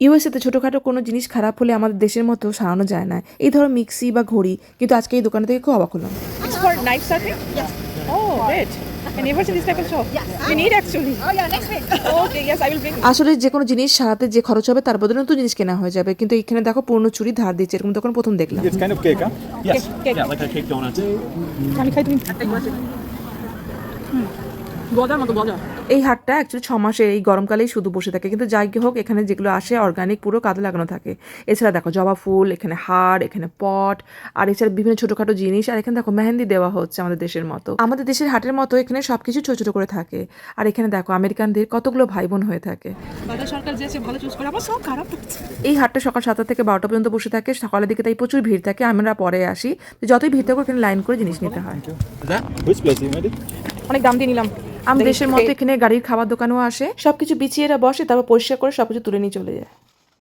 ইউএসএতে ছোটখাটো কোনো জিনিস খারাপ হলে আমাদের দেশের মতো সারানো যায় না। এই ধরো মিক্সি বা ঘড়ি কিন্তু আজকে এই দোকানে থেকে খুব অবাক হলাম। oh, আসলে যে কোনো জিনিস সারাতে যে খরচ হবে তার বদলে নতুন জিনিস কেনা হয়ে যাবে। কিন্তু এখানে দেখো পূর্ণ চুরি ধার দিচ্ছে এরকম দোকান প্রথম দেখলাম। গজার মতো গজা। এই হাটটা অ্যাকচুয়ালি ছ মাসের এই গরমকালেই শুধু বসে থাকে। কিন্তু যাই হোক এখানে যেগুলো আসে অর্গানিক পুরো কাজে লাগানো থাকে। এছাড়া দেখো জবা ফুল এখানে হাড় এখানে পট আর এছাড়া বিভিন্ন ছোটোখাটো জিনিস। আর এখানে দেখো মেহেন্দি দেওয়া হচ্ছে আমাদের দেশের মতো। আমাদের দেশের হাটের মতো এখানে সব কিছু ছোটো ছোটো করে থাকে। আর এখানে দেখো আমেরিকানদের কতগুলো ভাই বোন হয়ে থাকে। সরকার যে আছে ভালো চুজ করে আমার সব খারাপ লাগছে। এই হাটটা সকাল সাতটা থেকে বারোটা পর্যন্ত বসে থাকে। সকালের দিকে তাই প্রচুর ভিড় থাকে। আমরা পরে আসি। যতই ভিড় থাকুক এখানে লাইন করে জিনিস নিতে হয়? অনেক দাম দিয়ে নিলাম। আমি দেশের মতো এখানে গাড়ির খাবার দোকানও আসে। সবকিছু বিছিয়ে এরা বসে তারপর পরিষ্কার করে সবকিছু তুলে নিয়ে চলে যায়।